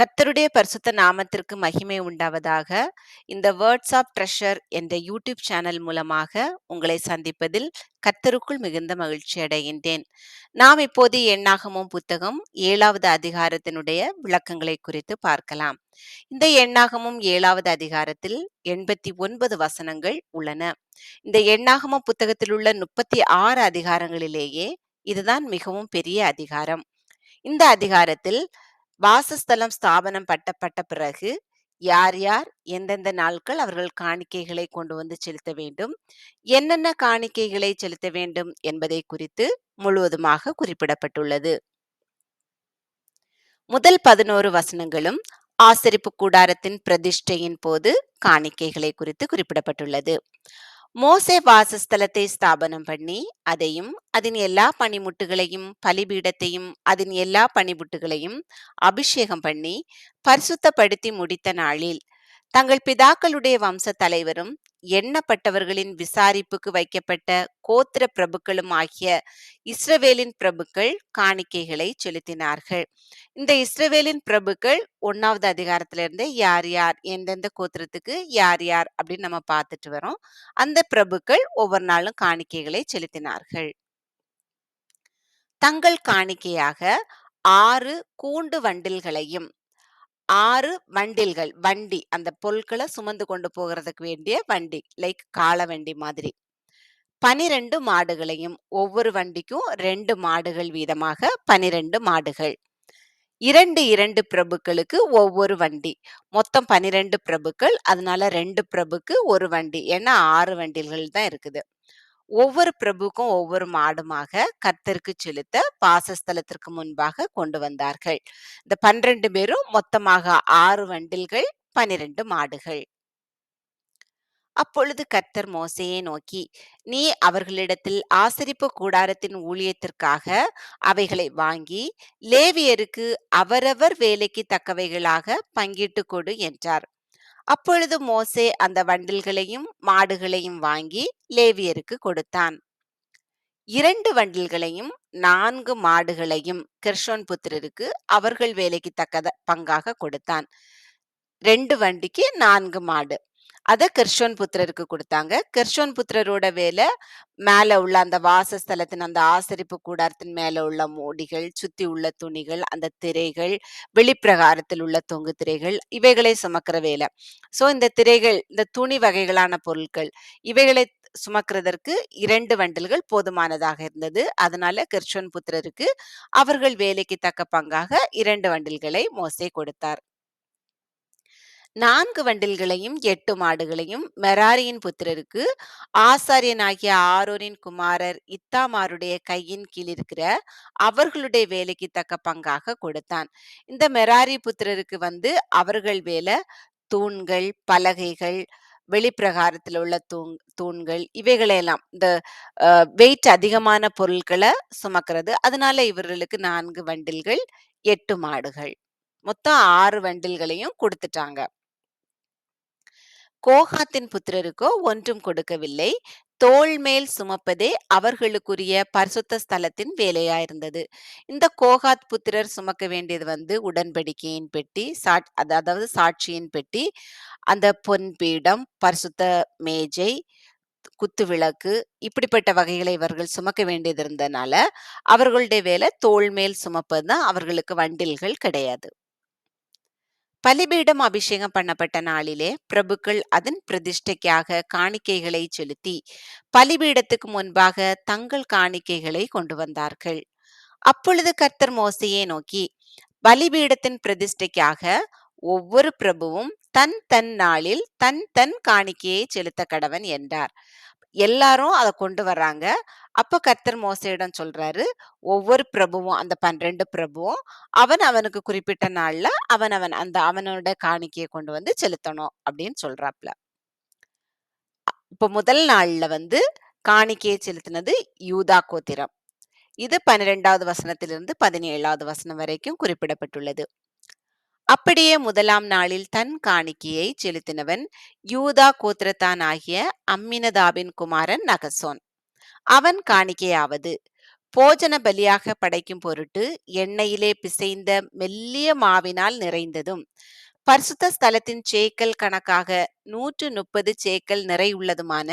கர்த்தருடைய பரிசுத்த நாமத்திற்கு மகிமை உண்டாவதாக. இந்த வேர்ட்ஸ் ஆஃப் ட்ரெஷர் என்ற யூடியூப் சேனல் மூலமாக உங்களை சந்திப்பதில் கத்தருக்குள் மிகுந்த மகிழ்ச்சி அடைகின்றேன். நாம் இப்போது எண்ணாகமும் புத்தகம் ஏழாவது அதிகாரத்தினுடைய விளக்கங்களை குறித்து பார்க்கலாம். இந்த எண்ணாகமும் ஏழாவது அதிகாரத்தில் எண்பத்தி ஒன்பது வசனங்கள் உள்ளன. இந்த எண்ணாகமம் புத்தகத்தில் உள்ள முப்பத்தி ஆறு அதிகாரங்களிலேயே இதுதான் மிகவும் பெரிய அதிகாரம். இந்த அதிகாரத்தில் வாசஸ்தலம் ஸ்தாபனம் பட்டப்பட்ட பிறகு யார் யார் எந்தெந்த நாட்கள் அவர்கள் காணிக்கைகளை கொண்டு வந்து செலுத்த வேண்டும் என்னென்ன காணிக்கைகளை செலுத்த வேண்டும் என்பதை குறித்து முழுவதுமாக குறிப்பிடப்பட்டுள்ளது. முதல் பதினோரு வசனங்களும் ஆசரிப்பு கூடாரத்தின் பிரதிஷ்டையின் போது காணிக்கைகளை குறித்து குறிப்பிடப்பட்டுள்ளது. மோசே வாசஸ்தலத்தை ஸ்தாபனம் பண்ணி அதையும் அதன் எல்லா பனிமுட்டுகளையும் பலிபீடத்தையும் அதன் எல்லா பனிமுட்டுகளையும் அபிஷேகம் பண்ணி பரிசுத்தப்படுத்தி முடித்த நாளில் தங்கள் பிதாக்களுடைய வம்ச தலைவரும் எண்ணப்பட்டவர்களின் விசாரிப்புக்கு வைக்கப்பட்ட கோத்திர பிரபுக்களும் ஆகிய இஸ்ரவேலின் பிரபுக்கள் காணிக்கைகளை செலுத்தினார்கள். இந்த இஸ்ரவேலின் பிரபுக்கள் ஒன்னாவது அதிகாரத்துல இருந்து யார் யார் எந்தெந்த கோத்திரத்துக்கு யார் யார் அப்படின்னு நம்ம பார்த்துட்டு வரோம். அந்த பிரபுக்கள் ஒவ்வொரு நாளும் காணிக்கைகளை செலுத்தினார்கள். தங்கள் காணிக்கையாக ஆறு கூண்டு வண்டில்களையும் ஆறு வண்டில்கள். வண்டி. அந்த பொருட்களை சுமந்து கொண்டு போகிறதுக்கு வேண்டிய வண்டி. லைக் கால வண்டி மாதிரி. பனிரெண்டு மாடுகளையும் ஒவ்வொரு வண்டிக்கும் ரெண்டு மாடுகள் வீதமாக பனிரெண்டு மாடுகள். இரண்டு இரண்டு பிரபுக்களுக்கு ஒவ்வொரு வண்டி. மொத்தம் பனிரெண்டு பிரபுக்கள். அதனால ரெண்டு பிரபுக்கு ஒரு வண்டி. ஏன்னா ஆறு வண்டில்கள் தான் இருக்குது. ஒவ்வொரு பிரபுக்கும் ஒவ்வொரு மாடுமாக கர்த்தருக்கு செலுத்த பாசஸ்தலத்திற்கு முன்பாக கொண்டு வந்தார்கள். இந்த பன்னிரண்டு பேரும் மொத்தமாக ஆறு வண்டில்கள் பனிரெண்டு மாடுகள். அப்பொழுது கர்த்தர் மோசையை நோக்கி நீ அவர்களிடத்தில் ஆசரிப்பு கூடாரத்தின் ஊழியத்திற்காக அவைகளை வாங்கி லேவியருக்கு அவரவர் வேலைக்கு தக்கவைகளாக பங்கிட்டு கொடு என்றார். அப்பொழுது மோசே அந்த வண்டில்களையும் மாடுகளையும் வாங்கி லேவியருக்கு கொடுத்தான். இரண்டு வண்டில்களையும் நான்கு மாடுகளையும் கிருஷ்ணன் புத்திரருக்கு அவர்கள் வேலைக்கு தக்கத பங்காக கொடுத்தான். ரெண்டு வண்டிக்கு நான்கு மாடு. அதை கிருஷ்ணன் புத்திரருக்கு கொடுத்தாங்க. கிருஷ்ணன் புத்திரரோட வேலை மேலே உள்ள அந்த வாசஸ்தலத்தின் அந்த ஆசரிப்பு கூடாரத்தின் மேலே உள்ள மூடிகள் சுத்தி உள்ள துணிகள் அந்த திரைகள் வெளிப்பிரகாரத்தில் உள்ள தொங்கு திரைகள் இவைகளை சுமக்கிற வேலை. ஸோ இந்த திரைகள் இந்த துணி வகைகளான பொருட்கள் இவைகளை சுமக்கிறதற்கு இரண்டு வண்டல்கள் போதுமானதாக இருந்தது. அதனால கிருஷ்ணன் புத்திரருக்கு அவர்கள் வேலைக்கு தக்க பங்காக இரண்டு வண்டில்களை மோசே கொடுத்தார். நான்கு வண்டில்களையும் எட்டு மாடுகளையும் மெராரியின் புத்திரருக்கு ஆசாரியனாகிய ஆரோரின் குமாரர் இத்தாமாருடைய கையின் கீழ் இருக்கிற அவர்களுடைய வேலைக்கு தக்க பங்காக கொடுத்தான். இந்த மெராரி புத்திரருக்கு வந்து அவர்கள் வேலை தூண்கள் பலகைகள் வெளிப்பிரகாரத்தில் உள்ள தூண் தூண்கள் இவைகளெல்லாம் இந்த வெயிட் அதிகமான பொருட்களை சுமக்கிறது. அதனால இவர்களுக்கு நான்கு வண்டில்கள் எட்டு மாடுகள். மொத்தம் ஆறு வண்டில்களையும் கொடுத்துட்டாங்க. கோகாத்தின் புத்திரருக்கோ ஒன்றும் கொடுக்கவில்லை. தோல் மேல் சுமப்பதே அவர்களுக்குரிய பரிசுத்த ஸ்தலத்தின் வேலையாயிருந்தது. இந்த கோகாத் புத்திரர் சுமக்க வேண்டியது வந்து உடன்படிக்கையின் பெட்டி சாட் அதாவது சாட்சியின் பெட்டி அந்த பொன் பீடம் பரிசுத்த மேஜை குத்து விளக்கு இப்படிப்பட்ட வகைகளை இவர்கள் சுமக்க வேண்டியது இருந்தனால அவர்களுடைய வேலை தோல் மேல் சுமப்பது தான் அவர்களுக்கு வண்டில்கள் கிடையாது. பலிபீடம் அபிஷேகம் பண்ணப்பட்ட நாளிலே பிரபுக்கள் அதன் பிரதிஷ்டைக்காக காணிக்கைகளை செலுத்தி பலிபீடத்துக்கு முன்பாக தங்கள் காணிக்கைகளை கொண்டு வந்தார்கள். அப்பொழுது கர்த்தர் மோசையை நோக்கி பலிபீடத்தின் பிரதிஷ்டைக்காக ஒவ்வொரு பிரபுவும் தன் தன் நாளில் தன் தன் காணிக்கையை செலுத்த கடவன் என்றார். எல்லாரும் அதை கொண்டு வர்றாங்க. அப்ப கர்த்தர் மோசையிடம் சொல்றாரு ஒவ்வொரு பிரபுவும் அந்த பன்னிரண்டு பிரபுவும் அவன் அவனுக்கு குறிப்பிட்ட நாள்ல அவன் அவன் அந்த அவனோட காணிக்கையை கொண்டு வந்து செலுத்தணும் அப்படின்னு சொல்றாப்ல. இப்ப முதல் நாள்ல வந்து காணிக்கையை செலுத்தினது யூதா கோத்திரம். இது பன்னிரெண்டாவது வசனத்திலிருந்து பதினேழாவது வசனம் வரைக்கும் குறிப்பிடப்பட்டுள்ளது. அப்படியே முதலாம் நாளில் தன் காணிக்கையை செலுத்தினவன் யூதா கோத்திரத்தான் ஆகிய அம்மினதாபின் குமாரன் நகசோன். அவன் காணிக்கையாவது போஜன பலியாக படைக்கும் பொருட்டு எண்ணெயிலே பிசைந்த மெல்லிய மாவினால் நிறைந்ததும் பரிசுத்த ஸ்தலத்தின் சேக்கல் கணக்காக நூற்று முப்பது சேக்கல் நிறையுள்ளதுமான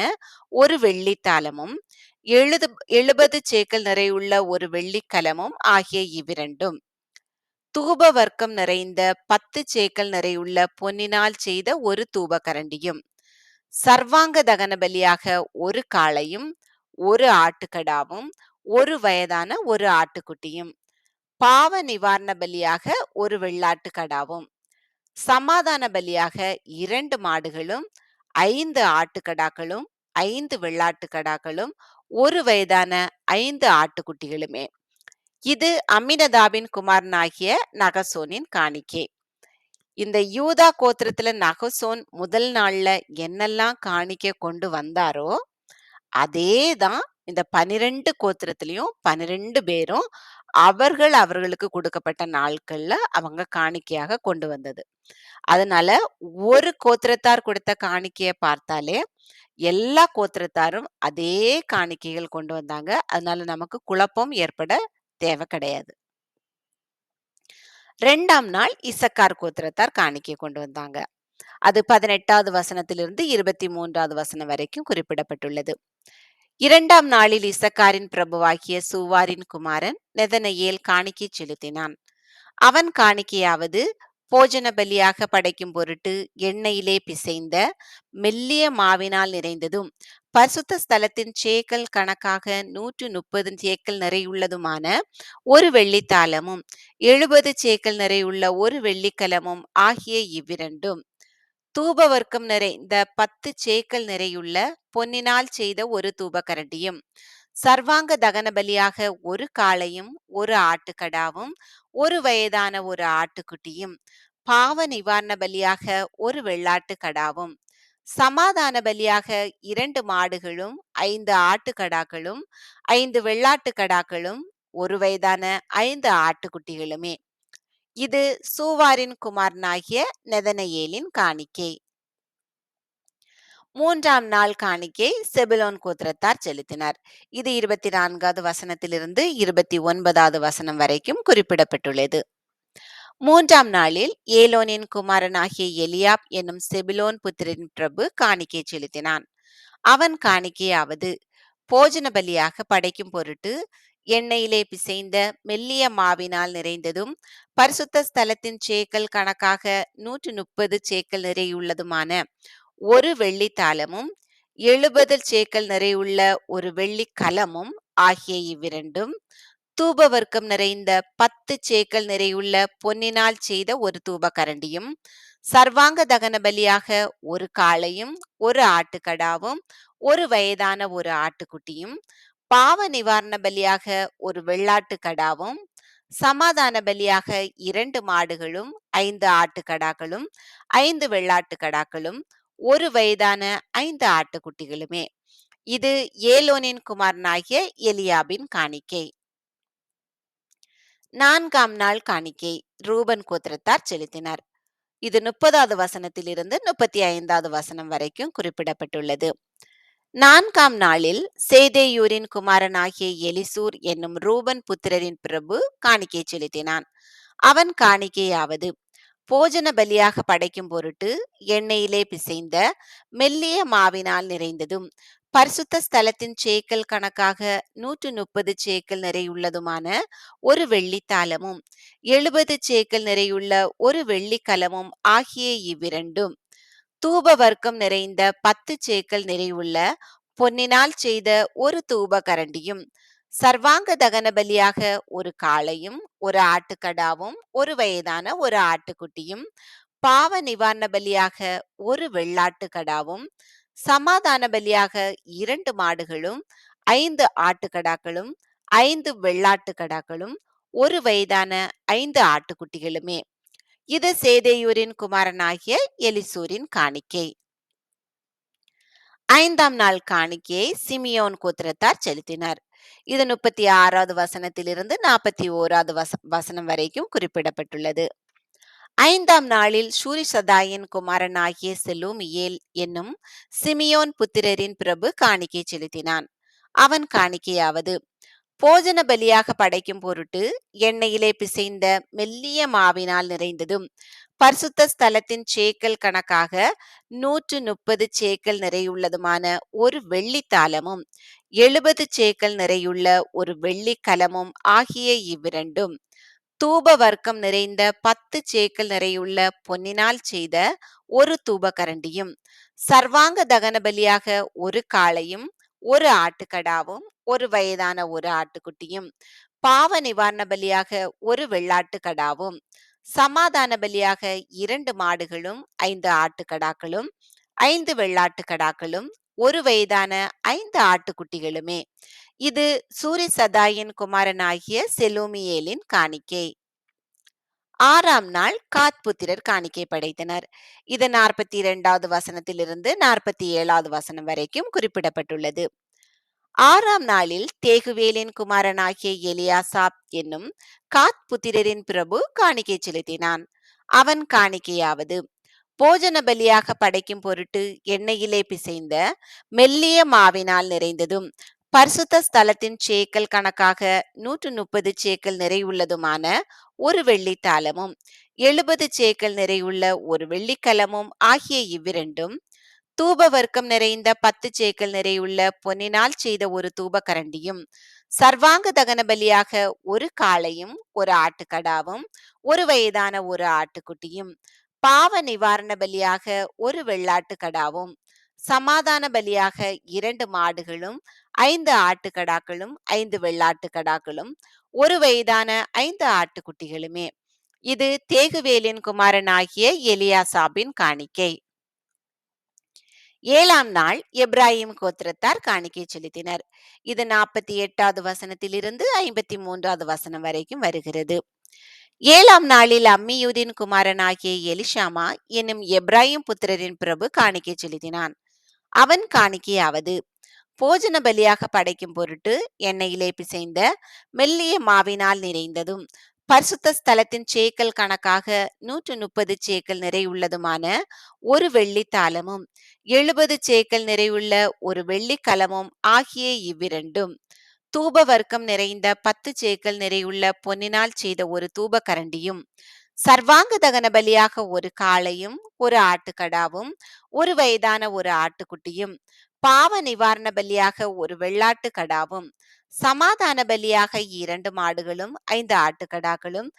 ஒரு வெள்ளித்தாளமும் எழுது எழுபது சேக்கல் நிறையுள்ள ஒரு வெள்ளிக்கலமும் ஆகிய இவ்விரண்டும். தூப வர்க்கம் நிறைந்த பத்து சேக்கல் நிறையுள்ள பொன்னினால் செய்த ஒரு தூப கரண்டியும் சர்வாங்க தகன பலியாக ஒரு காளையும் ஒரு ஆட்டுக்கடாவும் ஒரு வயதான ஒரு ஆட்டுக்குட்டியும். பாவ நிவாரண பலியாக ஒரு வெள்ளாட்டு கடாவும். சமாதான பலியாக இரண்டு மாடுகளும் ஐந்து ஆட்டுக்கடாக்களும் ஐந்து வெள்ளாட்டு கடாக்களும் ஒரு வயதான ஐந்து ஆட்டுக்குட்டிகளுமே. இது அம்மினதாபின் குமாரனாகிய நகசோனின் காணிக்கை. இந்த யூதா கோத்திரத்துல நகசோன் முதல் நாள்ல என்னெல்லாம் காணிக்க கொண்டு வந்தாரோ அதே தான் இந்த பனிரெண்டு கோத்திரத்திலையும் பனிரெண்டு பேரும் அவர்கள் அவர்களுக்கு கொடுக்கப்பட்ட நாட்கள்ல அவங்க காணிக்கையாக கொண்டு வந்தது. அதனால ஒரு கோத்திரத்தார் கொடுத்த காணிக்கையை பார்த்தாலே எல்லா கோத்திரத்தாரும் அதே காணிக்கைகள் கொண்டு வந்தாங்க. அதனால நமக்கு குழப்பம் ஏற்பட தேவை கிடையாது. ரெண்டாம் நாள் இசக்கார் கோத்திரத்தார் காணிக்கை கொண்டு வந்தாங்க. அது பதினெட்டாவது வசனத்திலிருந்து இருபத்தி மூன்றாவது வசனம் வரைக்கும் குறிப்பிடப்பட்டுள்ளது. இரண்டாம் நாளில் இசக்காரின் பிரபுவாகிய சூவாரின் குமாரன் நெதனையேல் காணிக்கை செலுத்தினான். அவன் காணிக்கையாவது போஜன பலியாக படைக்கும் பொருட்டு எண்ணெயிலே பிசைந்த மெல்லிய மாவினால் நிறைந்ததும் பரிசுத்த ஸ்தலத்தின் சேக்கல் கணக்காக நூற்று முப்பது சேக்கல் நிறையுள்ளதுமான ஒரு வெள்ளித்தாளமும் எழுபது சேக்கல் நிறையுள்ள ஒரு வெள்ளிக்கலமும் ஆகிய இவ்விரண்டும். தூப வர்க்கம் நிறைந்த பத்து சேக்கல் நிறையுள்ள பொன்னினால் செய்த ஒரு தூபகரண்டியும் சர்வாங்க தகன பலியாக ஒரு காளையும் ஒரு ஆட்டுக்கடாவும் ஒரு வயதான ஒரு ஆட்டுக்குட்டியும் பாவ நிவாரண பலியாக ஒரு வெள்ளாட்டு கடாவும் சமாதான பலியாக இரண்டு மாடுகளும் ஐந்து ஆட்டுக்கடாக்களும் ஐந்து வெள்ளாட்டு கடாக்களும் ஒரு வயதான ஐந்து ஆட்டுக்குட்டிகளுமே. இது சூவாரின் குமாரனாகிய நெதனையேலின் காணிக்கை. மூன்றாம் நாள் காணிக்கை செபிலோன் கோத்திரத்தார் செலுத்தினார். இது இருபத்தி நான்காவது வசனத்திலிருந்து இருபத்தி ஒன்பதாவது வசனம் வரைக்கும் குறிப்பிடப்பட்டுள்ளது. மூன்றாம் நாளில் ஏலோனின் குமாரனாகிய எலியாப் என்னும் செபிலோன் புத்திரின் பிரபு காணிக்கை செலுத்தினான். அவன் காணிக்கையாவது போஜன பலியாக படைக்கும் பொருட்டு எண்ணெயிலே பிசைந்த மெல்லிய மாவினால் நிறைந்ததும் பரிசுத்த ஸ்தலத்தின் சேக்கல் கணக்காக நூற்று முப்பது சேக்கல் நிறையுள்ளதுமான ஒரு வெள்ளி தாளமும் எழுபது சேக்கல் நிறையுள்ள ஒரு வெள்ளி கலமும் ஆகிய இவ்விரண்டும் தூப வர்க்கம் நிறைந்த பத்து சேக்கல் நிறையுள்ள பொன்னினால் செய்த ஒரு தூப கரண்டியும் சர்வாங்க தகன பலியாக ஒரு காளையும் ஒரு ஆட்டுக்கடாவும் ஒரு வயதான ஒரு ஆட்டுக்குட்டியும் பாவ நிவாரண பலியாக ஒரு வெள்ளாட்டு கடாவும் சமாதான பலியாக இரண்டு மாடுகளும் ஐந்து ஆட்டுக்கடாக்களும் ஐந்து வெள்ளாட்டு கடாக்களும் ஒரு வயதான ஐந்து ஆட்டுக்குட்டிகளுமே. இது ஏலோனின் குமாரனாகிய எலியாபின் காணிக்கை. நான்காம் நாள் காணிக்கை ரூபன் கோத்திரத்தார் செலுத்தினார். இது முப்பதாவது வசனத்திலிருந்து முப்பத்தி ஐந்தாவது வசனம் வரைக்கும் குறிப்பிடப்பட்டுள்ளது. நான்காம் நாளில் சேதேயூரின் குமாரனாகிய எலிசூர் என்னும் ரூபன் புத்திரரின் பிரபு காணிக்கை செலுத்தினான். அவன் காணிக்கையாவது போஜன பலியாக படைக்கும் பொருட்டு எண்ணெயிலே பிசைந்த மெல்லிய மாவினால் நிறைந்ததும் பரிசுத்த ஸ்தலத்தின் சேக்கல் கணக்காக நூற்று முப்பது சேக்கல் நிறையுள்ளதுமான ஒரு வெள்ளித்தாளமும் எழுபது சேக்கல் நிறையுள்ள ஒரு வெள்ளிக்கலமும் ஆகிய இவ்விரண்டும். தூப வர்க்கம் நிறைந்த பத்து சேக்கல் நிறையுள்ள பொன்னினால் செய்த ஒரு தூப கரண்டியும் சர்வாங்க தகன பலியாக ஒரு காளையும் ஒரு ஆட்டுக்கடாவும் ஒரு வயதான ஒரு ஆட்டுக்குட்டியும் பாவ நிவாரண பலியாக ஒரு வெள்ளாட்டு கடாவும் சமாதான பலியாக இரண்டு மாடுகளும் ஐந்து ஆட்டுக்கடாக்களும் ஐந்து வெள்ளாட்டு கடாக்களும் ஒரு வயதான ஐந்து ஆட்டுக்குட்டிகளுமே. இது சேதையூரின் குமாரனாகிய எலிசூரின் காணிக்கை. ஐந்தாம் நாள் காணிக்கையை சிமியோன் கோத்திரத்தார் செலுத்தினார். இது முப்பத்தி ஆறாவது வசனத்திலிருந்து நாற்பத்தி ஓராவது வச வசனம் வரைக்கும் குறிப்பிடப்பட்டுள்ளது. ஐந்தாம் நாளில் சூரிசதாயின் குமாரனாகிய செலூமியேல் என்னும் சிமியோன் புத்திரரின் பிரபு காணிக்கை செலுத்தினான். அவன் காணிக்கையாவது போஜன பலியாக படைக்கும் பொருட்டு எண்ணெயிலே பிசைந்த மெல்லிய மாவினால் நிறைந்ததும் பரிசுத்த ஸ்தலத்தின் சேக்கல் கணக்காக நூற்று முப்பது சேக்கல் நிறையுள்ளதுமான ஒரு வெள்ளித்தாளமும் எழுபது சேக்கல் நிறையுள்ள ஒரு வெள்ளிக்கலமும் ஆகிய இவ்விரண்டும். தூப வர்க்கம் நிறைந்த பத்து சேக்கல் நிறையுள்ள பொன்னினால் செய்த ஒரு தூபகரண்டியும் சர்வாங்க தகன பலியாக ஒரு காளையும் ஒரு ஆட்டுக்கடாவும் ஒரு வயதான ஒரு ஆட்டுக்குட்டியும் பாவ நிவாரண பலியாக ஒரு வெள்ளாட்டு கடாவும் சமாதான பலியாக இரண்டு மாடுகளும் ஐந்து ஆட்டுக்கடாக்களும் ஐந்து வெள்ளாட்டு கடாக்களும் ஒரு வயதான ஐந்து ஆட்டுக்குட்டிகளுமே. இது சூரி சதாயின் குமாரனாகிய செலூமியேலின் காணிக்கை. ஆறாம் நாள் காத்புத்திரர் காணிக்கை படைத்தனர். இது நாற்பத்தி இரண்டாவது வசனத்திலிருந்து நாற்பத்தி ஏழாவது வசனம் வரைக்கும் குறிப்பிடப்பட்டுள்ளது. ஆறாம் நாளில் தேகுவேலின் குமாரனாகிய எலியாசாப் என்னும் காத் புத்திரரின் பிரபு காணிக்கை செலுத்தினான். அவன் காணிக்கையாவது போஜன பலியாக படைக்கும் பொருட்டு எண்ணெயிலே பிசைந்த மெல்லிய மாவினால் நிறைந்ததும் பரிசுத்த ஸ்தலத்தின் சேக்கல் கணக்காக நூற்று முப்பது சேக்கல் நிறையுள்ளதுமான ஒரு வெள்ளித்தாளமும் எழுபது சேக்கல் நிறையுள்ள ஒரு வெள்ளிக்கலமும் ஆகிய இவ்விரண்டும் தூப வர்க்கம் நிறைந்த பத்து சேக்கல் நிறையுள்ள பொன்னினால் செய்த ஒரு தூப கரண்டியும் சர்வாங்க தகன பலியாக ஒரு காளையும் ஒரு ஆட்டுக்கடாவும் ஒரு வயதான ஒரு ஆட்டுக்குட்டியும் பாவ நிவாரண பலியாக ஒரு வெள்ளாட்டு கடாவும் சமாதான பலியாக இரண்டு மாடுகளும் ஐந்து ஆட்டுக்கடாக்களும் ஐந்து வெள்ளாட்டு கடாக்களும் ஒரு வயதான ஐந்து ஆட்டுக்குட்டிகளுமே. இது தேகுவேலின் குமாரனாகிய எலியாசாபின் காணிக்கை. ஏழாம் நாள் எப்ராஹிம் கோத்திரத்தார் காணிக்கை செலுத்தினர். இது நாற்பத்தி எட்டாவது வசனத்திலிருந்து ஐம்பத்தி மூன்றாவது வசனம் வரைக்கும் வருகிறது. ஏழாம் நாளில் அம்மியூதின் குமாரனாகிய எலிஷாமா என்னும் எப்ராஹிம் புத்திரரின் பிரபு காணிக்கை செலுத்தினான். அவன் காணிக்கையாவது. போஜன பலியாக படைக்கும் பொருட்டு எண்ணெயிலே பிசைந்த மெல்லிய மாவினால் நிறைந்ததும் பரிசுத்த ஸ்தலத்தின் சேக்கல் கணக்காக நூற்று முப்பது சேக்கல் நிறையுள்ளதுமான ஒரு வெள்ளித்தாளமும் எழுபது சேக்கல் நிறையுள்ள ஒரு வெள்ளிக்கலமும் ஆகிய இவ்விரண்டும். தூப வர்க்கம் நிறைந்த பத்து சேக்கல் நிறையுள்ள பொன்னினால் செய்த ஒரு தூப கரண்டியும் சர்வாங்க தகன பலியாக ஒரு காளையும் ஒரு ஆட்டுக்கடாவும் ஒரு வயதான ஒரு ஆட்டுக்குட்டியும் பாவ நிவாரண பலியாக ஒரு வெள்ளாட்டு கடாவும் சமாதான பலியாக இரண்டு மாடுகளும் ஐந்து ஆட்டுக்கடாக்களும்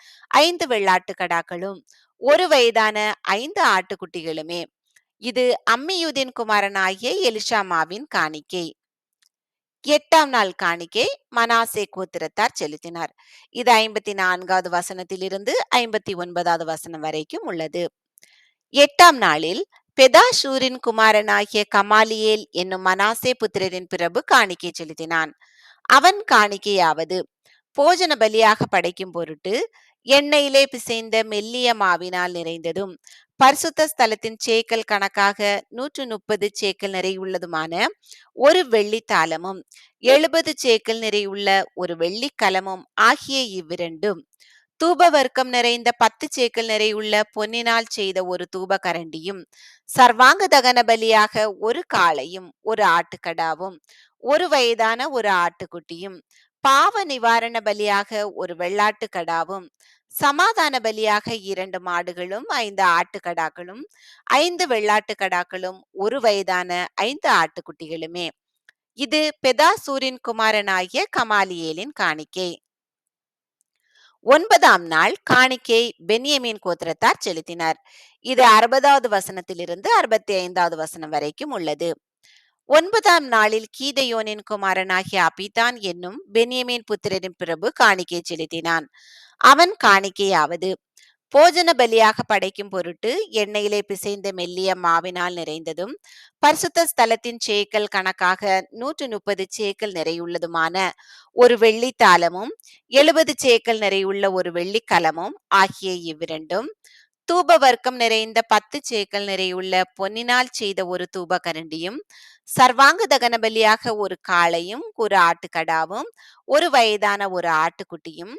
ஐந்து வெள்ளாட்டு கடாக்களும் ஒரு வயதான ஐந்து ஆட்டுக்குட்டிகளுமே. இது அம்மியூதின் குமாரனாகிய எலிஷாமாவின் காணிக்கை. எட்டாம் நாள் காணிக்கை மனாசே கோத்திரத்தார் செலுத்தினார். இது ஐம்பத்தி நான்காவது வசனத்திலிருந்து ஐம்பத்தி ஒன்பதாவது வசனம் வரைக்கும் உள்ளது. எட்டாம் நாளில் பெதாஷூரின் குமாரனாகிய கமாலியேல் என்னும் மனாசே புத்திரரின் பிரபு காணிக்கை செலுத்தினான். அவன் காணிக்கையாவது போஜன பலியாக படைக்கும் பொருட்டு எண்ணெயிலே பிசைந்த மெல்லிய மாவினால் நிறைந்ததும் பரிசுத்த ஸ்தலத்தின் சேக்கல் கணக்காக நூற்று முப்பது சேக்கல் நிறையுள்ளதுமான ஒரு வெள்ளித்தாளமும் எழுபது சேக்கல் நிறையுள்ள ஒரு வெள்ளிக்கலமும் ஆகிய இவ்விரண்டும் தூப வர்க்கம் நிறைந்த பத்து சேக்கல் நிறையுள்ள பொன்னினால் செய்த ஒரு தூப கரண்டியும் சர்வாங்க தகன பலியாக ஒரு காளையும் ஒரு ஆட்டுக்கடாவும் ஒரு வயதான ஒரு ஆட்டுக்குட்டியும் பாவ நிவாரண பலியாக ஒரு வெள்ளாட்டு கடாவும் சமாதான பலியாக இரண்டு மாடுகளும் ஐந்து ஆட்டுக்கடாக்களும் ஐந்து வெள்ளாட்டு கடாக்களும் ஒரு வயதான ஐந்து ஆட்டுக்குட்டிகளுமே. இது பெதாசூரின் குமாரனாகிய கமாலியேலின் காணிக்கை. ஒன்பதாம் நாள் காணிக்கை பென்யமின் கோத்திரத்தார் செலுத்தினார். இது அறுபதாவது வசனத்திலிருந்து அறுபத்தி ஐந்தாவது வசனம் வரைக்கும் உள்ளது. ஒன்பதாம் நாளில் கீதையோனின் குமாரனாகிய அபிதான் என்னும் பென்யமின் புத்திரரின் பிரபு காணிக்கை செலுத்தினான். அவன் காணிக்கையாவது. போஜன பலியாக படைக்கும் பொருட்டு எண்ணெயிலே பிசைந்த மெல்லிய மாவினால் நிறைந்ததும் பரிசுத்த ஸ்தலத்தின் சேக்கல் கணக்காக நூற்று முப்பது சேக்கல் நிறையுள்ளதுமான ஒரு வெள்ளித்தாளமும் எழுபது சேக்கல் நிறையுள்ள ஒரு வெள்ளிக்கலமும் ஆகிய இவ்விரண்டும் தூப வர்க்கம் நிறைந்த பத்து சேக்கல் நிறையுள்ள பொன்னினால் செய்த ஒரு தூப கரண்டியும் சர்வாங்க தகன பலியாக ஒரு காளையும் ஒரு ஆட்டுக்கடாவும் ஒரு வயதான ஒரு ஆட்டுக்குட்டியும்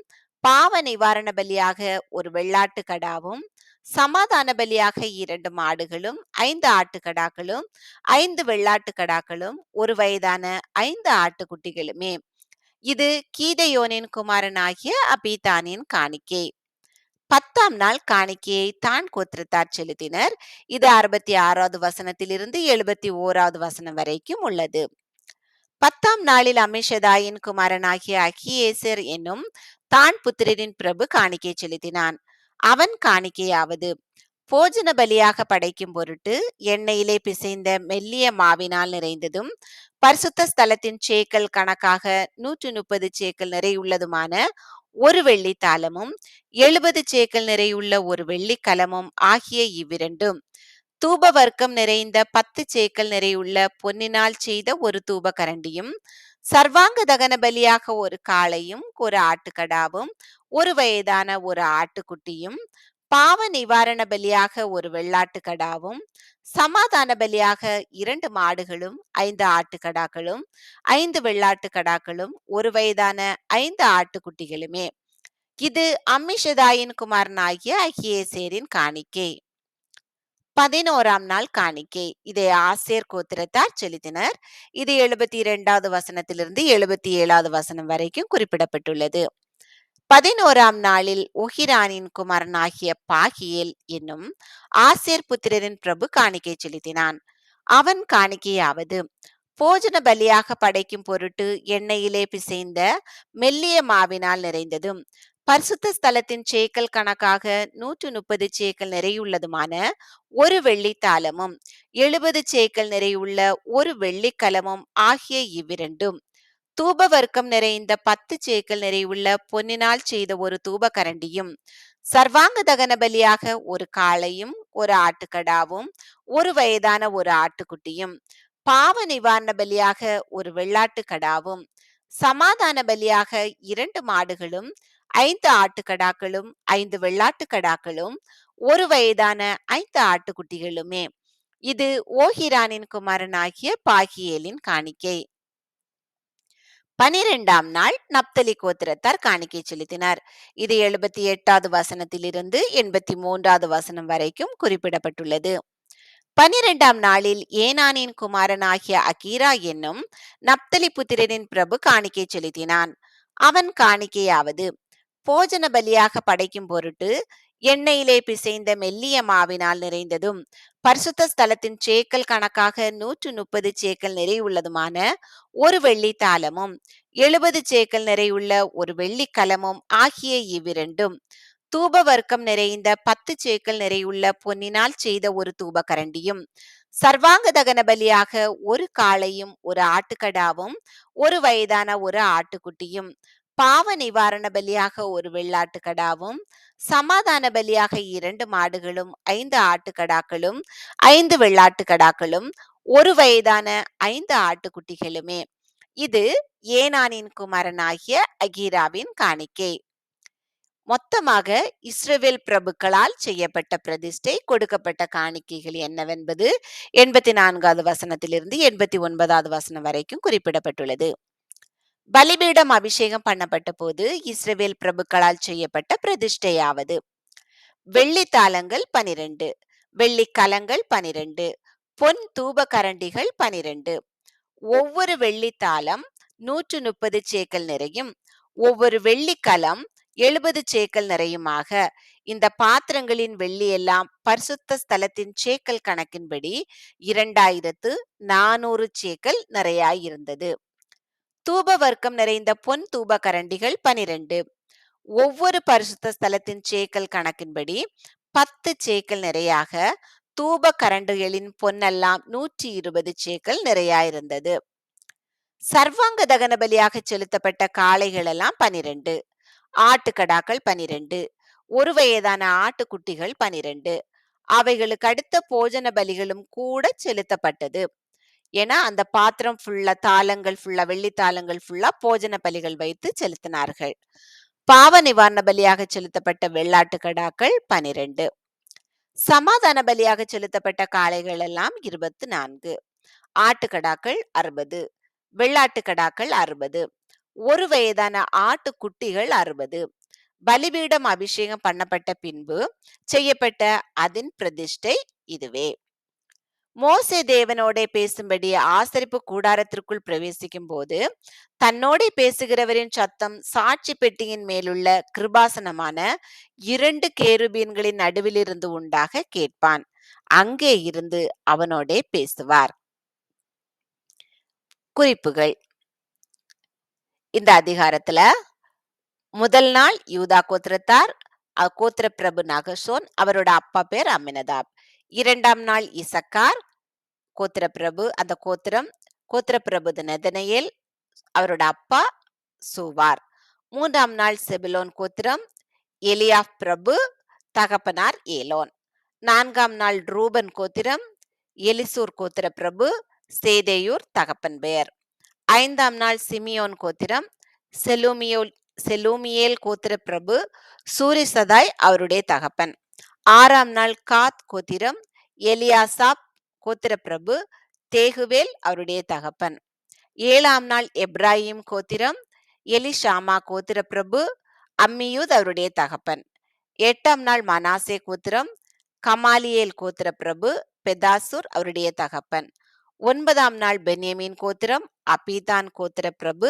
பாவ நிவாரண பலியாக ஒரு வெள்ளாட்டு கடாவும் சமாதான பலியாக இரண்டு மாடுகளும் ஐந்து ஆட்டுக்கடாக்களும் ஐந்து வெள்ளாட்டு கடாக்களும் ஒரு வயதான ஐந்து ஆட்டுக்குட்டிகளுமே. இது கீதையோனின் குமாரனாகிய அபீதானின் காணிக்கை. பத்தாம் நாள் காணிக்கையை தான் கோத்திரத்தார் செலுத்தினர். இது அறுபத்தி ஆறாவது வசனத்திலிருந்து எழுபத்தி ஓராவது வசனம் வரைக்கும் உள்ளது. பத்தாம் நாளில் அமிஷதாயின் குமாரனாகிய அகியேசர் என்னும் தான் புத்திரரின் பிரபு காணிக்கை செலுத்தினான். அவன் காணிக்கையாவது போஜன பலியாக படைக்கும் பொருட்டு எண்ணெயிலே பிசைந்த மெல்லிய மாவினால் நிறைந்ததும் பரிசுத்த ஸ்தலத்தின் சேக்கல் கணக்காக நூற்று முப்பது சேக்கல் நிறையுள்ளதுமான ஒரு வெள்ளி தாளமும் எழுபது சேக்கல் நிறையுள்ள ஒரு வெள்ளி கலமும் ஆகிய இவ்விரண்டும் தூப வர்க்கம் நிறைந்த பத்து சேக்கல் நிறையுள்ள பொன்னினால் செய்த ஒரு தூப கரண்டியும் சர்வாங்க தகன பலியாக ஒரு காளையும் ஒரு ஆட்டுக்கடாவும் ஒரு வயதான ஒரு ஆட்டுக்குட்டியும் பாவ நிவாரண பலியாக ஒரு வெள்ளாட்டு கடாவும் சமாதான பலியாக இரண்டு மாடுகளும் ஐந்து ஆட்டுக்கடாக்களும் ஐந்து வெள்ளாட்டு கடாக்களும் ஒரு வயதான ஐந்து ஆட்டுக்குட்டிகளுமே. இது அம்மிஷதாயின் குமாரனாகிய அகியேசேரின் காணிக்கை. பதினோராம் நாள் காணிக்கை. இதை ஆசிரியர் கோத்திரத்தார் செலுத்தினர். இது எழுபத்தி இரண்டாவது வசனத்திலிருந்து எழுபத்தி ஏழாவது வசனம் வரைக்கும் குறிப்பிடப்பட்டுள்ளது. பதினோராம் நாளில் ஒஹிரானின் குமரனாகிய பாகியேல் என்னும் ஆசேர் புத்திரரின் பிரபு காணிக்கை செலுத்தினான். அவன் காணிக்கையாவது போஜன பலியாக படைக்கும் பொருட்டு எண்ணெயிலே பிசைந்த மெல்லிய மாவினால் நிறைந்ததும் பரிசுத்த ஸ்தலத்தின் சேக்கல் கணக்காக நூற்று முப்பது சேக்கல் நிறையுள்ளதுமான ஒரு வெள்ளித்தாளமும் எழுபது சேக்கல் நிறையுள்ள ஒரு வெள்ளிக்கலமும் ஆகிய இவ்விரண்டும். தூப வர்க்கம் நிறைந்த பத்து சேக்கல் நிறையுள்ள பொன்னினால் செய்த ஒரு தூப கரண்டியும் சர்வாங்க தகன பலியாக ஒரு காளையும் ஒரு ஆட்டுக்கடாவும் ஒரு வயதான ஒரு ஆட்டுக்குட்டியும் பாவ நிவாரண பலியாக ஒரு வெள்ளாட்டு கடாவும் சமாதான பலியாக இரண்டு மாடுகளும் ஐந்து ஆட்டுக்கடாக்களும் ஐந்து வெள்ளாட்டு கடாக்களும் ஒரு வயதான ஐந்து ஆட்டுக்குட்டிகளுமே. இது ஓஹிரானின் குமாரனாகிய பாகியேலின் காணிக்கை. பனிரெண்டாம் நாள் நப்தலி கோத்திரத்தார் காணிக்கை செலுத்தினார். இது எழுபத்தி எட்டாவது வசனத்திலிருந்து எண்பத்தி மூன்றாவது வசனம் வரைக்கும் குறிப்பிடப்பட்டுள்ளது. பனிரெண்டாம் நாளில் ஏனானின் குமாரனாகிய அகீரா என்னும் நப்தலி புத்திரனின் பிரபு காணிக்கை செலுத்தினான். அவன் காணிக்கையாவது போஜன பலியாக படைக்கும் பொருட்டு எண்ணெயிலே பிசைந்த மெல்லிய மாவினால் நிறைந்ததும் பரிசுத்த ஸ்தலத்தின் சேக்கல் கணக்காக நூற்று முப்பது சேக்கல் நிறையுள்ளதுமான ஒரு வெள்ளி தாளமும் எழுபது சேக்கல் நிறையுள்ள ஒரு வெள்ளி கலமும் ஆகிய இவ்விரண்டும் தூப வர்க்கம் நிறைந்த பத்து சேக்கல் நிறையுள்ள பொன்னினால் செய்த ஒரு தூப கரண்டியும் சர்வாங்க தகன பலியாக ஒரு காளையும் ஒரு ஆட்டுக்கடாவும் ஒரு வயதான ஒரு ஆட்டுக்குட்டியும் பாவ நிவாரண பலியாக ஒரு வெள்ளாட்டு கடாவும் சமாதான பலியாக இரண்டு மாடுகளும் ஐந்து ஆட்டுக்கடாக்களும் ஐந்து வெள்ளாட்டு கடாக்களும் ஒரு வயதான ஐந்து ஆட்டுக்குட்டிகளுமே இது ஏனானின் குமரனாகிய அகீராவின் காணிக்கை. மொத்தமாக இஸ்ரேவேல் பிரபுக்களால் செய்யப்பட்ட பிரதிஷ்டை கொடுக்கப்பட்ட காணிக்கைகள் என்னவென்பது எண்பத்தி நான்காவது வசனத்திலிருந்து எண்பத்தி ஒன்பதாவது வசனம் வரைக்கும் குறிப்பிடப்பட்டுள்ளது. பலிபீடம் அபிஷேகம் பண்ணப்பட்ட போது இஸ்ரவேல் பிரபுக்களால் செய்யப்பட்ட பிரதிஷ்டையாவது. வெள்ளி தாளங்கள் பனிரெண்டு வெள்ளி கலங்கள் பனிரெண்டு பொன் தூப கரண்டிகள் பனிரெண்டு. ஒவ்வொரு வெள்ளி தாளம் நூற்று முப்பது சேக்கல் நிறையும். ஒவ்வொரு வெள்ளி கலம் எழுபது சேக்கல் நிறையுமாக. இந்த பாத்திரங்களின் வெள்ளி எல்லாம் பரிசுத்த ஸ்தலத்தின் சேக்கல் கணக்கின்படி இரண்டாயிரத்து நானூறு சேக்கல் நிறையாயிருந்தது தூப வர்க்கம் நிறைந்த பொன் தூப கரண்டிகள் பனிரெண்டு. ஒவ்வொரு பரிசுத்த ஸ்தலத்தின் சேக்கல் கணக்கின்படி பத்து சேக்கல் நிறையாக தூப கரண்டுகளின் பொன்னெல்லாம் நூற்றி இருபது சேக்கல் நிறையாயிருந்தது. சர்வாங்க தகன பலியாக செலுத்தப்பட்ட காளைகள் எல்லாம் பனிரெண்டு. ஆட்டுக்கடாக்கள் பனிரெண்டு. ஒரு வயதான ஆட்டுக்குட்டிகள் பனிரெண்டு. அவைகளுக்கு அடுத்த போஜன பலிகளும் கூட செலுத்தப்பட்டது. ஏன்னா அந்த பாத்திரம் ஃபுல்லா தாளங்கள் ஃபுல்லா வெள்ளி தாளங்கள் ஃபுல்லா போஜன பலிகள் வைத்து செலுத்தினார்கள். பாவ நிவாரண பலியாக செலுத்தப்பட்ட வெள்ளாட்டு கடாக்கள் பனிரெண்டு. சமாதான பலியாக செலுத்தப்பட்ட காளைகள் எல்லாம் இருபத்தி நான்கு ஆட்டுக்கடாக்கள் அறுபது. வெள்ளாட்டு கடாக்கள் அறுபது. ஒரு வயதான ஆட்டுக்குட்டிகள் அறுபது. பலிபீடம் அபிஷேகம் பண்ணப்பட்ட பின்பு செய்யப்பட்ட அதன் பிரதிஷ்டை இதுவே. மோசே தேவனோடே பேசும்படி ஆசரிப்பு கூடாரத்திற்குள் பிரவேசிக்கும் போது தன்னோடே பேசுகிறவரின் சத்தம் சாட்சி பெட்டியின் மேலுள்ள கிருபாசனமான இரண்டு கேருபீன்களின் நடுவிலிருந்து உண்டாக கேட்பான். அங்கே இருந்து அவனோடே பேசுவார். குறிப்புகள். இந்த அதிகாரத்துல முதல் நாள் யூதா கோத்திரத்தார் கோத்திர பிரபு நகசோன் அவரோட அப்பா பேர் அமினதாப் இரண்டாம் நாள் இசக்கார் கோத்திர பிரபு அந்த கோத்திரம் கோத்திர பிரபு நெதனையேல் அவரோட அப்பா சூவார். மூன்றாம் நாள் செபிலோன் கோத்திரம் எலியாப் பிரபு தகப்பனார் ஏலோன். நான்காம் நாள் ரூபன் கோத்திரம் எலிசூர் கோத்திர பிரபு சேதேயூர் தகப்பன் பெயர். ஐந்தாம் நாள் சிமியோன் கோத்திரம் செலூமியோல் செலூமியேல் கோத்திர பிரபு சூரிசதாய் அவருடைய தகப்பன். ஆறாம் நாள் காத் கோத்திரம் எலியாசாப் கோத்திர பிரபு தேகுவேல் அவருடைய தகப்பன். ஏழாம் நாள் எப்ராஹிம் கோத்திரம் எலிஷாமா கோத்திர பிரபு அம்மியூத் அவருடைய தகப்பன். எட்டாம் நாள் மனாசே கோத்திரம் கமாலியேல் கோத்திர பிரபு பெதாசூர் அவருடைய தகப்பன். ஒன்பதாம் நாள் பென்யமீன் கோத்திரம் அபிதான் கோத்திர பிரபு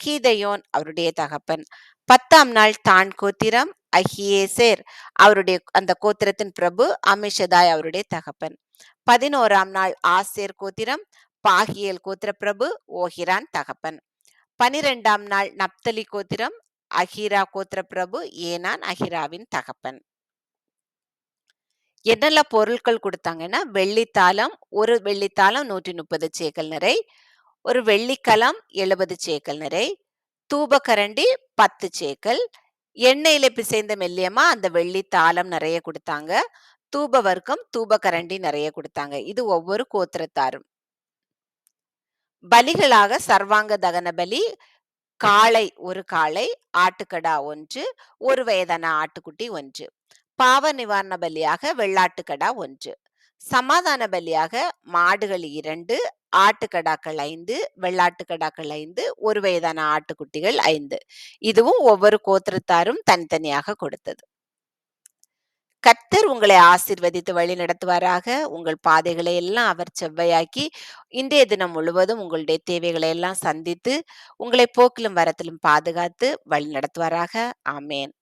கீதையோன் அவருடைய தகப்பன். பத்தாம் நாள் தான் கோத்திரம் அஹியேசேர் அவருடைய அந்த கோத்திரத்தின் பிரபு அமிஷதாய் அவருடைய தகப்பன். பதினோராம் நாள் ஆசேர் கோத்திரம் பாகியல் கோத்திர பிரபு ஓஹிரான் தகப்பன். பனிரெண்டாம் நாள் நப்தலி கோத்திரம் அஹிரா கோத்திர பிரபு ஏனான் அஹிராவின் தகப்பன். என்னெல்லாம் பொருட்கள் கொடுத்தாங்கன்னா வெள்ளித்தாளம் ஒரு வெள்ளித்தாளம் நூற்றி முப்பது சேக்கல் நிறை ஒரு வெள்ளிக்கலம் எழுபது சேக்கல் நிறை தூபக்கரண்டி பத்து சேக்கல் எண்ணெயில பிசைந்த மெல்லியமா அந்த வெள்ளி தாளம் நிறைய கொடுத்தாங்க தூப வர்க்கம் தூபக்கரண்டி நிறைய கொடுத்தாங்க. இது ஒவ்வொரு கோத்திரத்தாரும். பலிகளாக சர்வாங்க தகன பலி காளை ஒரு காளை ஆட்டுக்கடா ஒன்று ஒரு வயதான ஆட்டுக்குட்டி ஒன்று. பாவ நிவாரண பலியாக வெள்ளாட்டுக்கடா ஒன்று. சமாதான பலியாக மாடுகள் இரண்டு ஆட்டுக்கடாக்கள் ஐந்து வெள்ளாட்டுக்கடாக்கள் ஐந்து ஒரு வயதான ஆட்டுக்குட்டிகள் ஐந்து. இதுவும் ஒவ்வொரு கோத்திரத்தாரும் தனித்தனியாக கொடுத்தது. கர்த்தர் உங்களை ஆசிர்வதித்து வழி நடத்துவாராக. உங்கள் பாதைகளை எல்லாம் அவர் செவ்வையாக்கி இன்றைய தினம் முழுவதும் உங்களுடைய தேவைகளை எல்லாம் சந்தித்து உங்களை போக்கிலும் வரத்திலும் பாதுகாத்து வழி நடத்துவாராக. ஆமேன்.